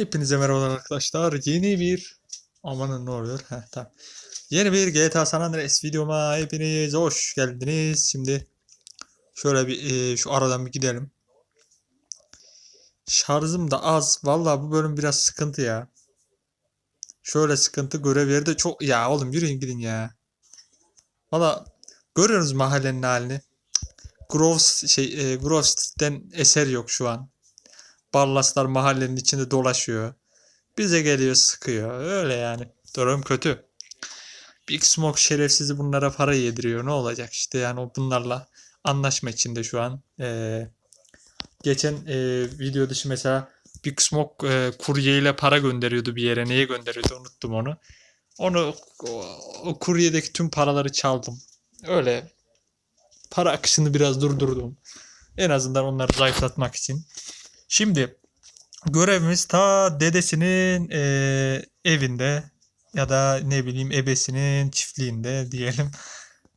Hepinize merhabalar arkadaşlar. Yeni bir amanın ne oluyor? Heh, tamam. Yeni bir GTA San Andreas videoma hepiniz hoş geldiniz. Şimdi şöyle bir e, şu aradan bir gidelim. Şarjım da az. Vallahi bu bölüm biraz sıkıntı ya. Şöyle sıkıntı görevleri de çok ya oğlum yürüyün gidin ya. Valla görüyoruz mahallenin halini. Groves şey e, Groves'ten eser yok şu an. Ballaslar mahallenin içinde dolaşıyor. Bize geliyor sıkıyor. Öyle yani. Durum kötü. Big Smoke şerefsizi bunlara para yediriyor. Ne olacak işte yani o bunlarla anlaşma içinde şu an. Ee, geçen e, video dışı mesela Big Smoke e, kuryeyle para gönderiyordu bir yere. Neye gönderiyordu unuttum onu. Onu o, o kuryedeki tüm paraları çaldım. Öyle para akışını biraz durdurdum. En azından onları zayıflatmak için. Şimdi görevimiz ta dedesinin eee, evinde ya da ne bileyim ebesinin çiftliğinde diyelim.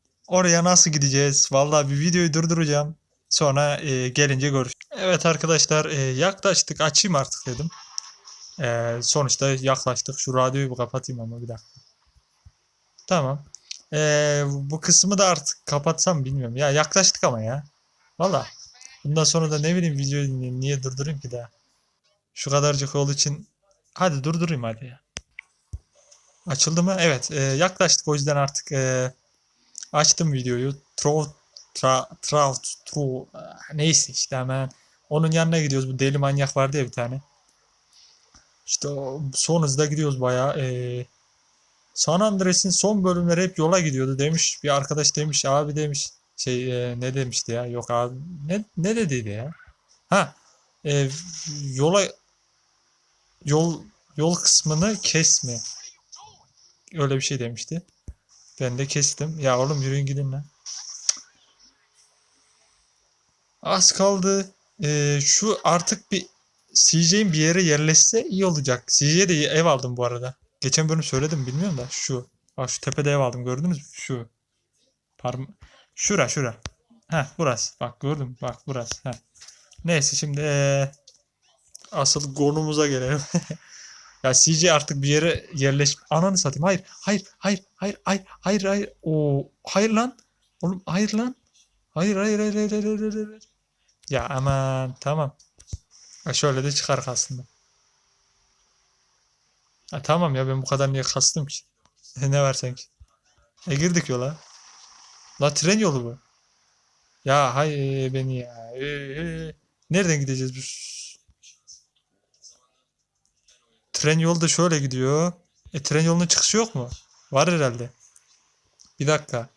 Oraya nasıl gideceğiz? Vallahi bir videoyu durduracağım. Sonra eee, gelince görüş. Evet arkadaşlar eee, yaklaştık. Açayım artık dedim. Eee, sonuçta yaklaştık. Şu radyoyu bir kapatayım ama bir dakika. Tamam. Eee, bu kısmı da artık kapatsam bilmiyorum. Ya yaklaştık ama ya. Valla. Bundan sonra da ne bileyim videoyu dinleyeyim. Niye durdurayım ki daha? Şu kadarcık yol için. Hadi durdurayım hadi ya. Açıldı mı? Evet. e, yaklaştık o yüzden artık e, açtım videoyu. Trout, tra, trout, true. Neyse işte hemen. Onun yanına gidiyoruz. Bu deli manyak vardı ya bir tane. İşte son hızda gidiyoruz bayağı. E, San Andreas'in son bölümleri hep yola gidiyordu demiş. Bir arkadaş demiş abi demiş. Şey e, ne demişti ya? Yok abi. Ne ne dediydi ya? Ha. e, yola yol yol kısmını kesme. Öyle bir şey demişti. Ben de kestim. Ya oğlum yürüyün gidin lan. Az kaldı. E, şu artık bir CJ'in bir yere yerleşse iyi olacak. CJ'ye de ev aldım bu arada. Geçen bölüm söyledim bilmiyorum da şu. Bak şu tepede ev aldım gördünüz mü? Şu. Parma Şura şura. Heh burası. Bak gördüm. Bak burası. Heh. Neyse şimdi eee, asıl konumuza gelelim. ya CJ artık bir yere yerleş... Ananı satayım. Hayır. Hayır. Hayır. Hayır. Hayır. Hayır. Hayır. Oo. Hayır lan. Oğlum hayır lan. Hayır. Hayır. Hayır. Hayır. Hayır. hayır, hayır. Ya aman. Tamam. Ha, şöyle de çıkar aslında. Ha, tamam ya ben bu kadar niye kastım ki? ne var sanki? E girdik yola. La tren yolu bu. Ya hay beni ya. Ee, ee. Nereden gideceğiz biz? Tren yolu da şöyle gidiyor. E tren yolunun çıkışı yok mu? Var herhalde. Bir dakika.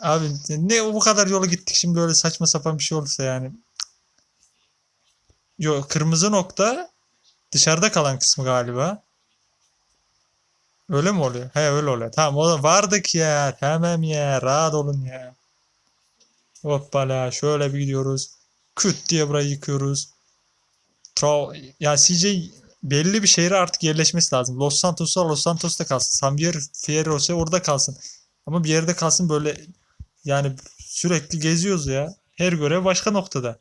Abi ne bu kadar yolu gittik şimdi öyle saçma sapan bir şey olursa yani. Yok kırmızı nokta dışarıda kalan kısmı galiba. Öyle mi oluyor? He öyle oluyor. Tamam o da vardık ya. Tamam ya. Rahat olun ya. Hoppala şöyle bir gidiyoruz. Küt diye burayı yıkıyoruz. Tra ya CJ belli bir şehre artık yerleşmesi lazım. Los Santos'a Los Santos'ta kalsın. San Fierro'sa orada kalsın. Ama bir yerde kalsın böyle yani sürekli geziyoruz ya. Her görev başka noktada.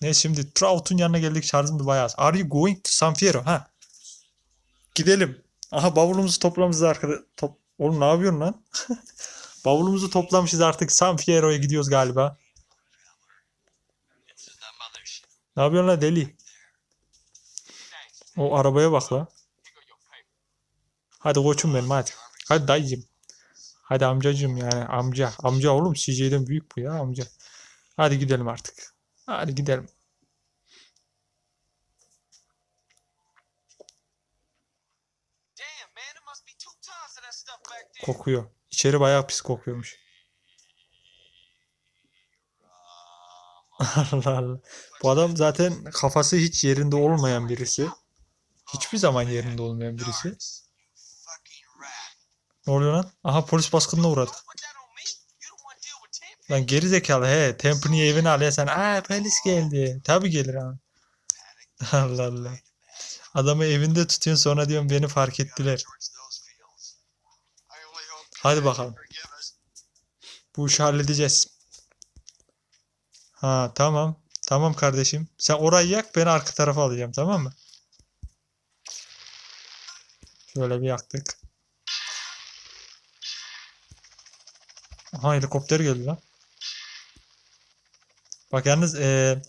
Ne şimdi Trout'un yanına geldik şarjım da bayağı az. Are you going to San Fierro? Ha. Gidelim. Aha bavulumuzu toplamışız arkada. Top... Oğlum ne yapıyorsun lan? bavulumuzu toplamışız artık. San Fierro'ya gidiyoruz galiba. Ne yapıyorsun lan deli? O arabaya bak la. Hadi koçum benim hadi. Hadi dayıcım. Hadi amcacım yani amca. Amca oğlum CJ'den büyük bu ya amca. Hadi gidelim artık. Hadi gidelim. Kokuyor. İçeri bayağı pis kokuyormuş. Allah Allah. Bu adam zaten kafası hiç yerinde olmayan birisi. Hiçbir zaman yerinde olmayan birisi. Ne oluyor lan? Aha polis baskınına Tempe. Lan geri zekalı he. Tempany'i evine al ya sen. Aa polis geldi. Tabii gelir abi. Allah Allah. Adamı evinde tutuyorsun sonra diyorum beni fark ettiler. Hadi bakalım. Bu işi halledeceğiz. Ha tamam. Tamam kardeşim. Sen orayı yak ben arka tarafa alacağım tamam mı? Şöyle bir yaktık. Aha helikopter geldi lan. Bak yalnız eee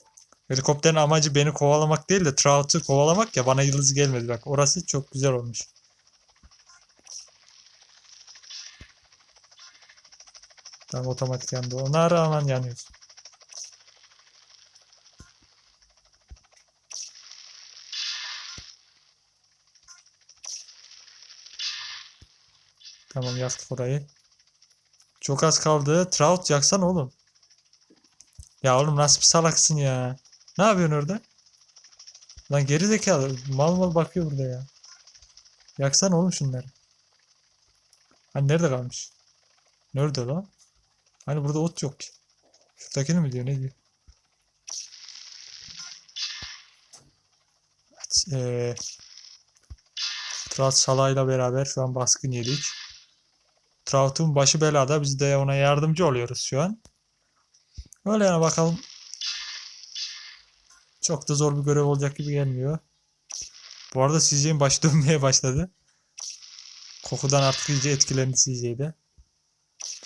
helikopterin amacı beni kovalamak değil de Trout'u kovalamak ya bana yıldız gelmedi bak. Orası çok güzel olmuş. Tamam otomatik yandı. Ona rağmen yanıyoruz. Tamam yaktık orayı. Çok az kaldı. Trout yaksan oğlum. Ya oğlum nasıl bir salaksın ya. Ne yapıyorsun orada? Lan geri zekalı. Mal mal bakıyor burada ya. Yaksana oğlum şunları. Hani nerede kalmış? Nerede lan? Hani burada ot yok ki. Şuradakini mi diyor ne diyor? Evet, eee Trout salayla beraber şu an baskın yedik. Trout'un başı belada. Biz de ona yardımcı oluyoruz şu an. Öyle yani bakalım. Çok da zor bir görev olacak gibi gelmiyor. Bu arada CJ'in başı dönmeye başladı. Kokudan artık iyice etkilendi CJ'de.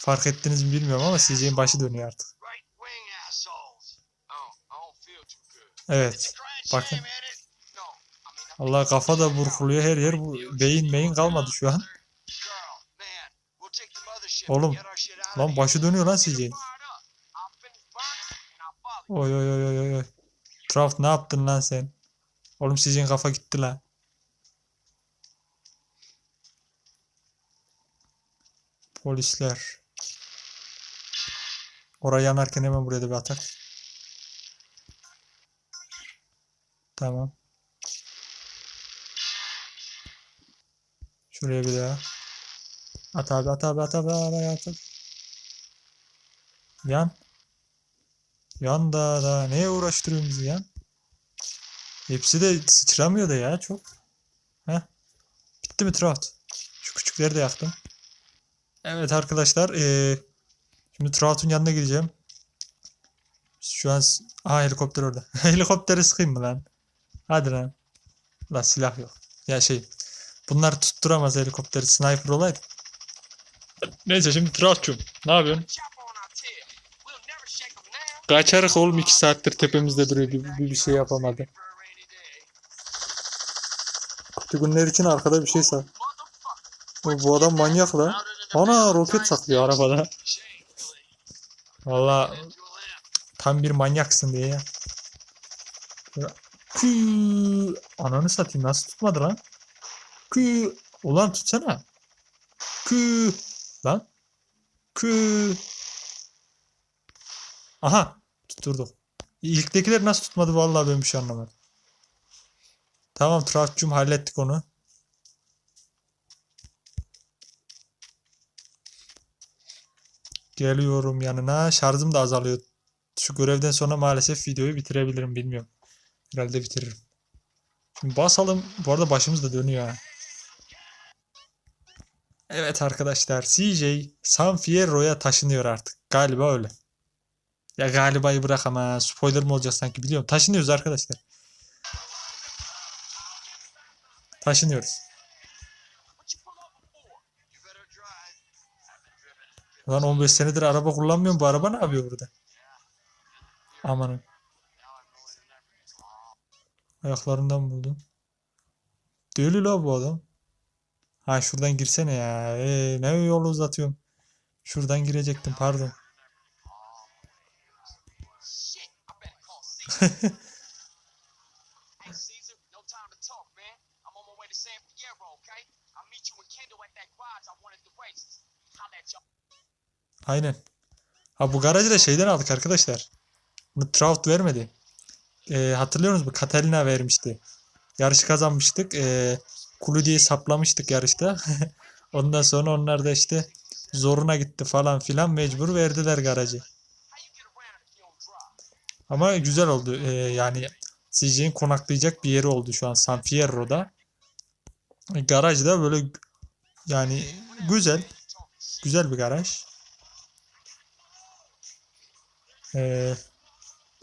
Fark ettiniz mi bilmiyorum ama CJ'in başı dönüyor artık. Evet. Bakın. Allah kafa da burkuluyor her yer. Bu beyin meyin kalmadı şu an. Oğlum, Lan başı dönüyor lan CJ'in. Oy oy oy oy oy. Trout ne yaptın lan sen? Oğlum CJ'in kafa gitti lan. Polisler. Oraya yanarken hemen buraya da bir atak. Tamam. Şuraya bir daha. At abi at abi at abi at abi at abi. Yan. Yan da da neye uğraştırıyorsun bizi yan? Hepsi de sıçramıyor da ya çok. Heh. Bitti mi Trout? Şu küçükleri de yaktım. Evet arkadaşlar eee şimdi Trout'un yanına gideceğim. Şu an Aha helikopter orada. Helikopteri sıkayım mı lan? Hadi lan. Lan silah yok. Ya şey bunlar tutturamaz helikopteri sniper olaydı. Neyse şimdi Trout'cum ne yapıyorsun? Kaçarak oğlum 2 saattir tepemizde duruyor bir, bir, bir şey yapamadı. For a rainy day. Kötü günler için arkada bir şey sak. Bu, adam manyak la. Ana roket saklıyor arabada. Valla tam bir manyaksın diye ya. Kü Ananı satayım nasıl tutmadı lan? Kü Ulan tutsana. Kü Lan. Kü Aha tutturduk. İlktekiler nasıl tutmadı vallahi ben bir şey anlamadım. Tamam Trout'cum hallettik onu. Geliyorum yanına. Şarjım da azalıyor. Şu görevden sonra maalesef videoyu bitirebilirim bilmiyorum. Herhalde bitiririm. Şimdi basalım. Bu arada başımız da dönüyor. Evet arkadaşlar. CJ San Fierro'ya taşınıyor artık. Galiba öyle. Ya galibayı bırak ama spoiler mı olacak sanki biliyorum. Taşınıyoruz arkadaşlar. Taşınıyoruz. Lan 15 senedir araba kullanmıyorum. Bu araba ne yapıyor burada? Amanın. Ayaklarından buldum. Deli la bu adam. Ha şuradan girsene ya. Ee, ne yolu uzatıyorum. Şuradan girecektim pardon. Shit, I better call Caesar. hey, Caesar, no time to talk, man. I'm on my way to San Fierro, okay? I'll meet you and Kendall at that garage I wanted to race. Holla at y'all. Aynen. Ha bu garajı da şeyden aldık arkadaşlar. Bunu Trout vermedi. Ee, hatırlıyor musunuz? Catalina vermişti. Yarışı kazanmıştık. Ee, Kulu diye saplamıştık yarışta. Ondan sonra onlar da işte zoruna gitti falan filan mecbur verdiler garajı. Ama güzel oldu. Ee, yani CJ'in konaklayacak bir yeri oldu şu an San Fierro'da. Garaj da böyle yani güzel. Güzel bir garaj. Ee,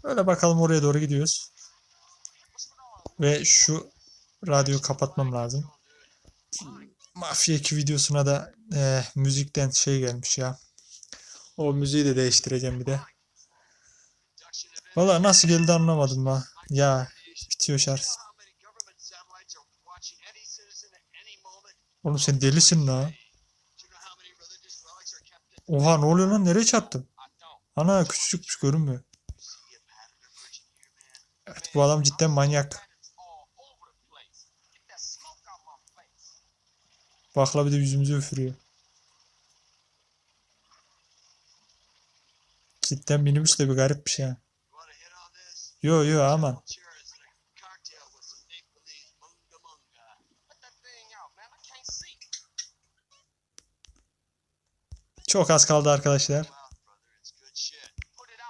Öyle bakalım oraya doğru gidiyoruz. Ve şu radyoyu kapatmam lazım. Mafya 2 videosuna da eh, müzikten şey gelmiş ya. O müziği de değiştireceğim bir de. Valla nasıl geldi anlamadım ha. Ya bitiyor şarj. Oğlum sen delisin la. Oha ne oluyor lan nereye çarptın? Ana küçücükmüş görünmüyor. Evet bu adam cidden manyak. Bakla bir de yüzümüzü üfürüyor. Cidden minibüs de bir garip bir şey. Yo yo aman. Çok az kaldı arkadaşlar.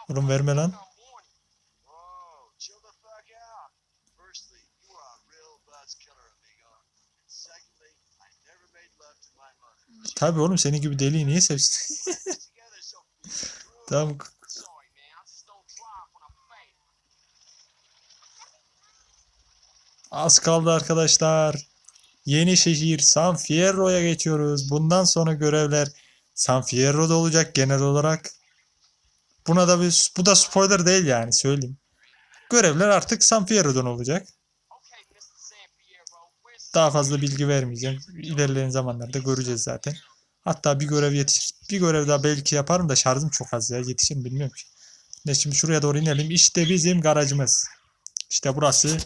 Oğlum verme lan. Whoa, chill the fuck out. Firstly, you are a real buzz killer, amigo. And secondly, I never made love to my mother. Tabi oğlum senin gibi deliği niye sevsin? Tamam. Az kaldı arkadaşlar. Yeni şehir San Fierro'ya geçiyoruz. Bundan sonra görevler San Fierro'da olacak genel olarak. Buna da bir bu da spoiler değil yani söyleyeyim. Görevler artık San Fierro'dan olacak. Daha fazla bilgi vermeyeceğim. İlerleyen zamanlarda göreceğiz zaten. Hatta bir görev yetişir. Bir görev daha belki yaparım da şarjım çok az ya. Yetişir mi bilmiyorum ki. Ne şimdi şuraya doğru inelim. İşte bizim garajımız. İşte burası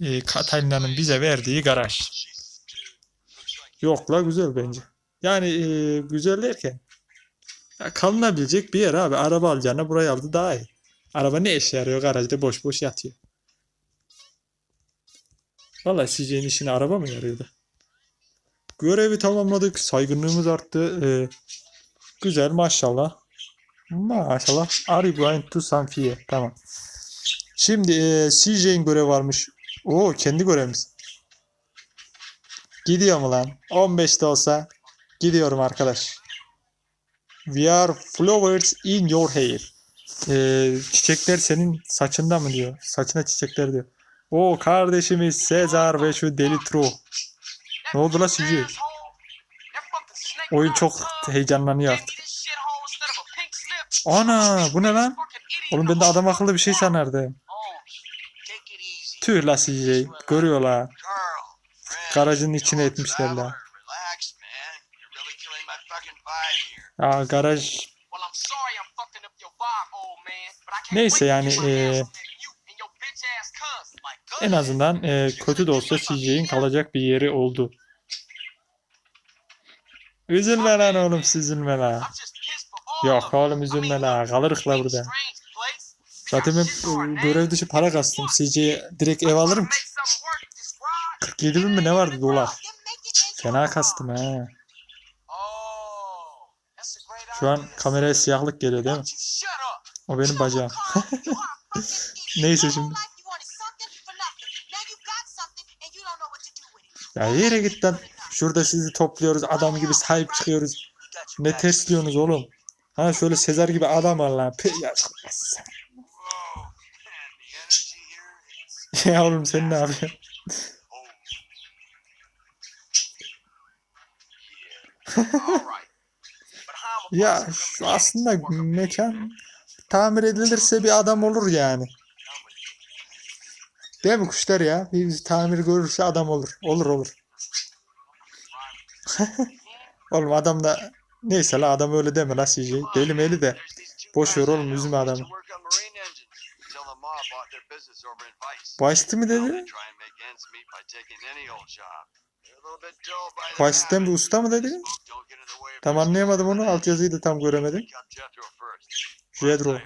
e, Katalina'nın bize verdiği garaj. Yok la güzel bence. Yani e, güzel derken ya kalınabilecek bir yer abi. Araba alacağına burayı aldı daha iyi. Araba ne işe yarıyor garajda boş boş yatıyor. Vallahi CJ'nin işine araba mı yarıyordu? Görevi tamamladık. Saygınlığımız arttı. Ee, güzel maşallah. Maşallah. Are you going to Sanfiye? Tamam. Şimdi e, CJ'in görevi varmış. Oo kendi görevimiz. Gidiyor mu lan? 15'te olsa gidiyorum arkadaş. We are flowers in your hair. Ee, çiçekler senin saçında mı diyor. Saçına çiçekler diyor. O kardeşimiz Sezar ve şu deli Tro. Ne oldu la CJ? Oyun çok heyecanlanıyor artık. Ana bu ne lan? Oğlum ben de adam akıllı bir şey sanardım. Tüh la CJ. Görüyor. Garajın içine etmişler la. Aa garaj Neyse yani eee, en azından e, kötü de olsa CJ'in kalacak bir yeri oldu. Üzülme lan oğlum üzülme la. Yok oğlum üzülme la. Kalırık la burada. Zaten ben e, görev dışı para kastım. CJ'ye direkt ev alırım ki. 47 bin mi ne vardı dolar? Fena kastım he. Şu an kameraya siyahlık geliyor değil mi? O benim bacağım. Neyse şimdi. Ya yere git lan. Şurada sizi topluyoruz. Adam gibi sahip çıkıyoruz. Ne tersliyorsunuz oğlum? Ha şöyle Sezar gibi adam var lan. Pe ya. ya oğlum sen ne yapıyorsun? Ya şu aslında mekan tamir edilirse bir adam olur yani. Değil mi kuşlar ya? Bir tamir görürse adam olur. Olur olur. oğlum adam da neyse la adam öyle deme la CJ. Deli meli de. Boş ver oğlum üzme adamı. Vice'ti mi dedi? Vice'den bir usta mı dedi? Tam anlayamadım onu. Altyazıyı da tam göremedim. Jedro.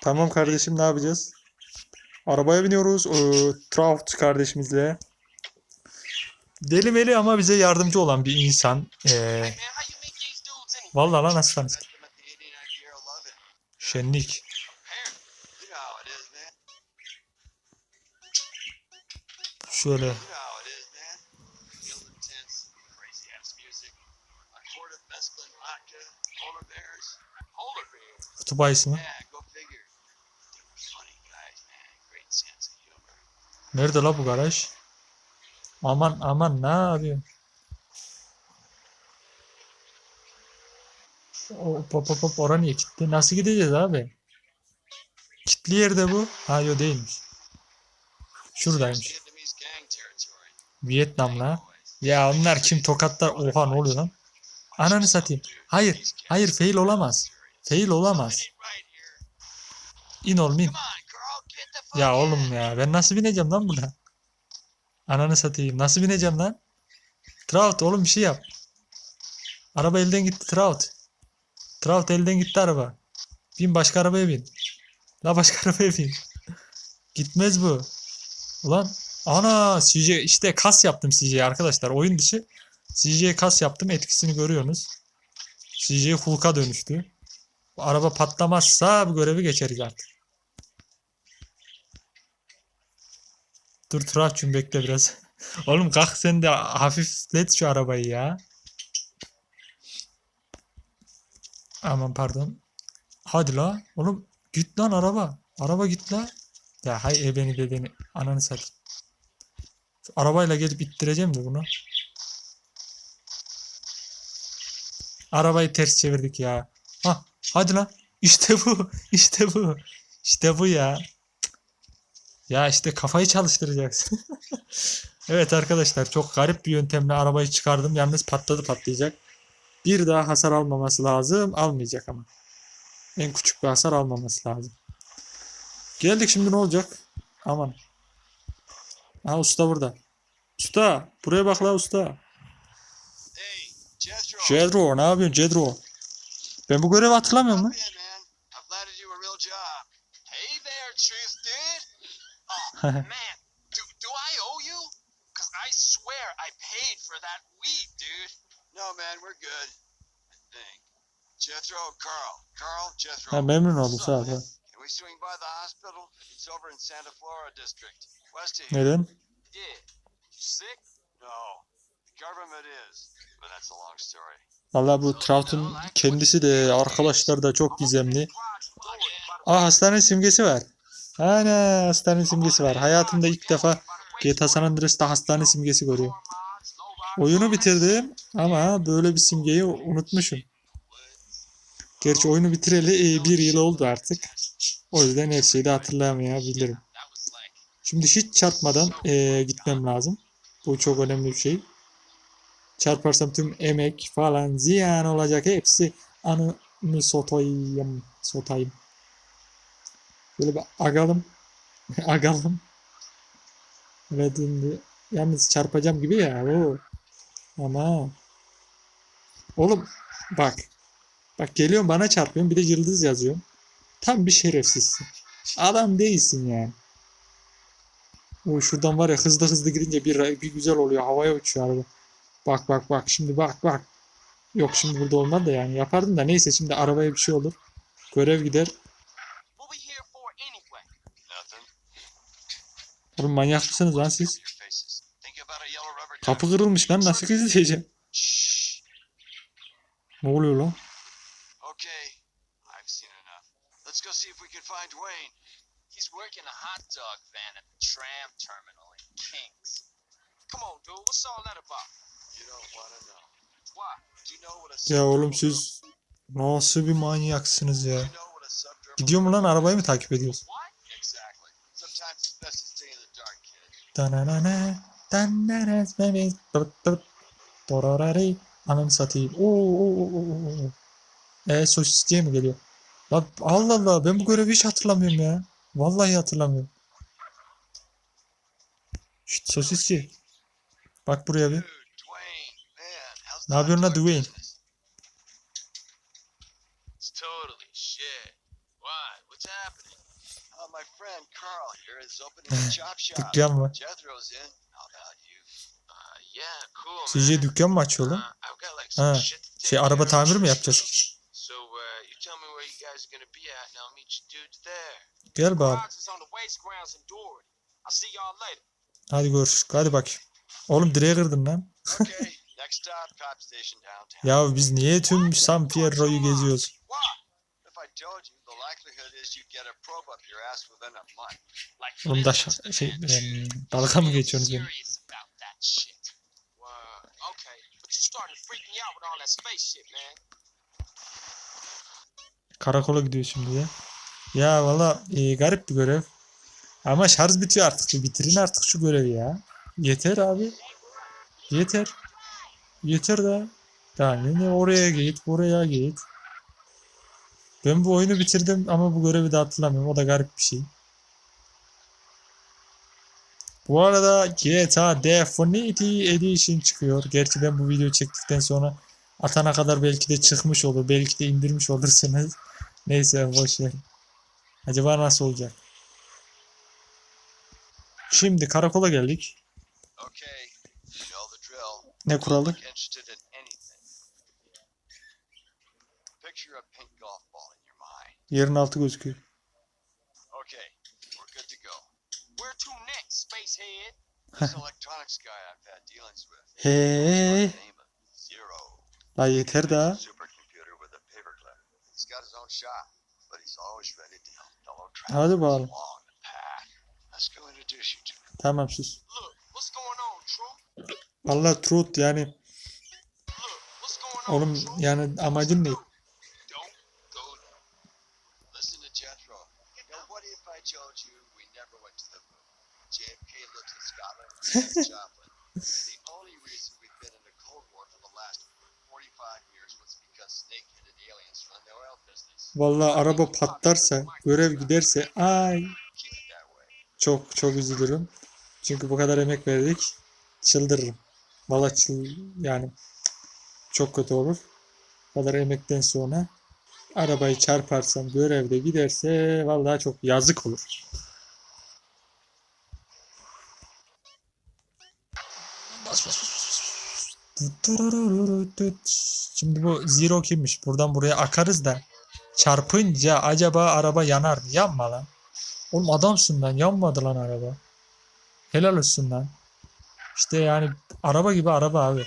Tamam kardeşim ne yapacağız? Arabaya biniyoruz. Ee, Trout kardeşimizle. Deli meli ama bize yardımcı olan bir insan. Ee, vallahi lan tanıştık? Şenlik. Şöyle. Kutup ayısı mı? Nerede la bu garaj? Aman aman ne yapıyor? Hop hop hop oran niye kilitli? Nasıl gideceğiz abi? Kitli yerde bu. Ha yo değilmiş. Şuradaymış. Vietnam'la. Ya onlar kim tokatlar? Oha ne oluyor lan? Ananı satayım. Hayır. Hayır fail olamaz. Fail olamaz. İn oğlum in. Ya oğlum ya ben nasıl bineceğim lan buna? Ananı satayım. Nasıl bineceğim lan? Trout oğlum bir şey yap. Araba elden gitti Trout. Trout elden gitti araba. Bin başka arabaya bin. La başka arabaya bin. Gitmez bu. Ulan ana CJ işte kas yaptım CJ'ye arkadaşlar. Oyun dışı CJ'ye kas yaptım. Etkisini görüyorsunuz. CJ Hulk'a dönüştü. Araba patlamazsa bu görevi geçeriz artık. Dur Turaç'cum bekle biraz. Oğlum kalk sen de hafiflet şu arabayı ya. Aman pardon. Hadi la. Oğlum git lan araba. Araba git la. Ya hay ebeni dedeni. Ananı satayım. Arabayla gelip ittireceğim de bunu. Arabayı ters çevirdik ya. Ha, hadi lan. İşte bu. İşte bu. İşte bu ya. Ya işte kafayı çalıştıracaksın. evet arkadaşlar çok garip bir yöntemle arabayı çıkardım. Yalnız patladı patlayacak. Bir daha hasar almaması lazım. Almayacak ama. En küçük bir hasar almaması lazım. Geldik şimdi ne olacak? Aman. Ha usta burada. Usta buraya bak la usta. Hey. Cedro ne yapıyorsun Cedro? Ben bu görevi hatırlamıyorum lan. Ha, memnun oldum sağ ol. we swing by the hospital? It's over in Santa Flora District. West of here. Neden? Yeah. Sick? No. The government is. But that's a long story. Valla bu Trout'un kendisi de arkadaşlar da çok gizemli. Aa hastane simgesi var. Ana hastane simgesi var. Hayatımda ilk defa GTA San Andreas'ta hastane simgesi görüyorum. Oyunu bitirdim ama böyle bir simgeyi unutmuşum. Gerçi oyunu bitireli e, bir yıl oldu artık. O yüzden her şeyi de hatırlamayabilirim. Şimdi hiç çarpmadan e, gitmem lazım. Bu çok önemli bir şey. Çarparsam tüm emek falan ziyan olacak. Hepsi anını sotayım. Sotayım. Böyle bir agalım. agalım. Evet şimdi yalnız çarpacağım gibi ya. Oo. Ama oğlum bak. Bak geliyorsun bana çarpıyorsun bir de yıldız yazıyorsun. Tam bir şerefsizsin. Adam değilsin yani. O şuradan var ya hızlı hızlı gidince bir, bir güzel oluyor. Havaya uçuyor araba. Bak bak bak şimdi bak bak. Yok şimdi burada olmaz da yani yapardım da neyse şimdi arabaya bir şey olur. Görev gider. Oğlum manyak mısınız lan siz? Kapı kırılmış lan nasıl izleyeceğim? Ne oluyor lan? He's working a hot dog van at the tram terminal in Kings. Come on, dude. What's all that about? Ya oğlum siz nasıl bir manyaksınız ya? Gidiyor mu lan arabayı mı takip ediyorsun? Dananana, dananana, bebe, dıt dıt, dorarari. Satayım. Oo, oo, oo, oo. E sosisçiye mi geliyor? La Allah Allah ben bu görevi hiç hatırlamıyorum ya. Vallahi hatırlamıyorum. Şşt sosisçi. Bak buraya bir. Dude, Dwayne, man, how's Ne yapıyorsun dog Dwayne? totally shit. Why? What's happening? Uh, my friend Carl here is opening a chop shop. Dükkan var. Jethro's in. How about you? Uh, yeah, cool, Sizce dükkan mı açıyor lan? Uh, Ha, Şey araba tamir mi yapacağız? So, uh, you tell me where you guys are gonna be at, and I'll meet you dudes there. Gel later. Hadi görüşürüz. Hadi bakayım. Oğlum direğe kırdın lan. Ya biz niye tüm San Pierro'yu geziyoruz? Oğlum da şey em, dalga mı geçiyorsunuz benim? Karakola gidiyor şimdi de. Ya valla e, garip bir görev. Ama şarj bitiyor artık. Bitirin artık şu görevi ya. Yeter abi. Yeter. Yeter. Daha ne, ne oraya git, buraya git. Ben bu oyunu bitirdim ama bu görevi de hatırlamıyorum. O da garip bir şey. Bu arada GTA Definitive Edition çıkıyor. Gerçi ben bu videoyu çektikten sonra atana kadar belki de çıkmış olur. Belki de indirmiş olursunuz. Neyse boş ver. Acaba nasıl olacak? Şimdi karakola geldik. Okay, your mind. Yerin altı gözüküyor. Okay, we're good to go. Where to next, spacehead? This electronics guy I've had dealings with. Hey, Zero. la yeter daha. Supercomputer with a paperclip. He's got his own shop, but he's always ready to help fellow Hadi bakalım. along the path. Let's go introduce you to him. Tamam sus. Look, what's going on, True? Vallahi truth yani Look, what's going on, oğlum True? yani amacın ne? Don't go there. Listen to Jethro. Now, what if I told you we never went to the moon? JFK lives in Scotland, and Joplin. And the only reason we've been in the Cold War for the last 45 years was because snake-headed aliens run the oil business. Vallahi araba patlarsa, görev giderse ay çok çok üzülürüm. Çünkü bu kadar emek verdik. Çıldırırım. Vallahi çıl yani çok kötü olur. Kadar emekten sonra arabayı çarparsam görevde giderse vallahi çok yazık olur. Bas bas. Şimdi bu zero kimmiş? Buradan buraya akarız da çarpınca acaba araba yanar mı? Yanma lan. Oğlum adamsın lan. Yanmadı lan araba. Helal olsun lan. İşte yani araba gibi araba abi.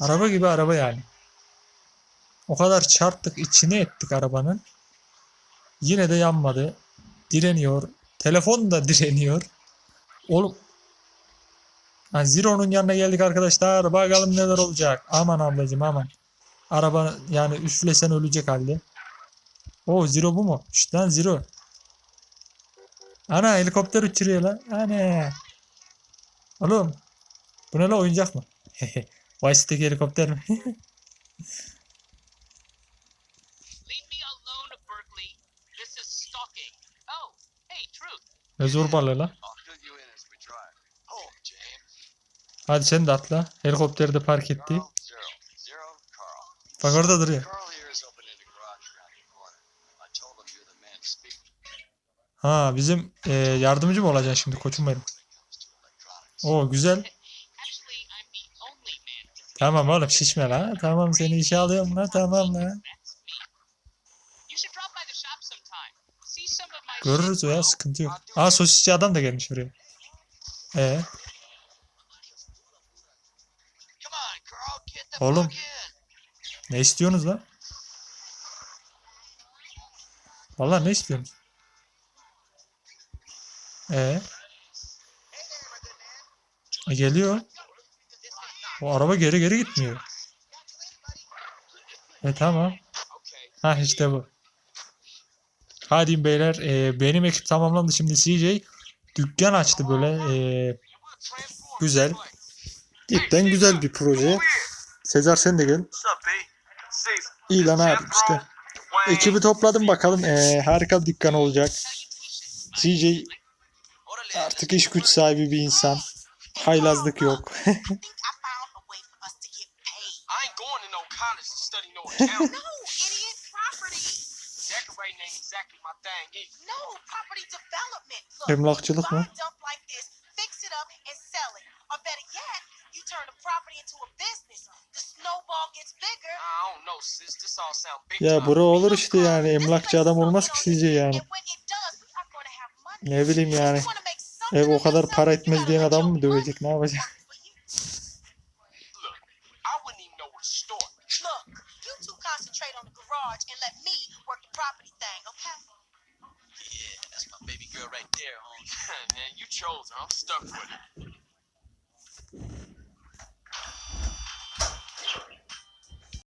Araba gibi araba yani. O kadar çarptık, içine ettik arabanın. Yine de yanmadı. Direniyor. Telefon da direniyor. Oğlum. Ha, Zero'nun yanına geldik arkadaşlar. Bakalım neler olacak. Aman ablacım aman. Araba yani üflesen ölecek halde. O Zero bu mu? Şşt lan Zero. Ana helikopter uçuruyor lan. Ana. Oğlum. Bu ne lan oyuncak mı? Vice City'deki helikopter mi? Oh, ne zor balığı James. Hadi sen de atla. Helikopteri de park etti. Bak orada duruyor. Ha bizim e, yardımcı mı olacaksın şimdi koçum benim? Oo güzel. Tamam oğlum şişme la. Tamam seni işe alıyorum la. Tamam la. Görürüz ya sıkıntı yok. Aa sosisçi adam da gelmiş buraya. E the Oğlum. ne istiyorsunuz lan? Vallahi ne istiyorsunuz? E E, geliyor. O araba geri geri gitmiyor. E tamam. Ha işte bu. Hadi beyler e, benim ekip tamamlandı şimdi CJ dükkan açtı böyle e, güzel. Cidden güzel bir proje. Sezar sen de gel. What's up, B? Caesar. İyi lan abi işte. Ekibi topladım bakalım e, harika bir dükkan olacak. CJ artık iş güç sahibi bir insan. Haylazlık yok. think I found a way for us to get paid. I ain't going to no college to study no accounting. No, idiot, property. Decorating ain't exactly my thing either. No, property development. Look, Emlakçılık buy mı? a dump like this, fix it up, and sell it. Or better yet, you turn the property into a business. The snowball gets bigger. I don't know, sis. This all sound big Ya bura olur işte yani emlakçı adam olmaz ki sizce yani. Ne bileyim yani. Ev o kadar para etmez diyen adam mı dövecek ne yapacak?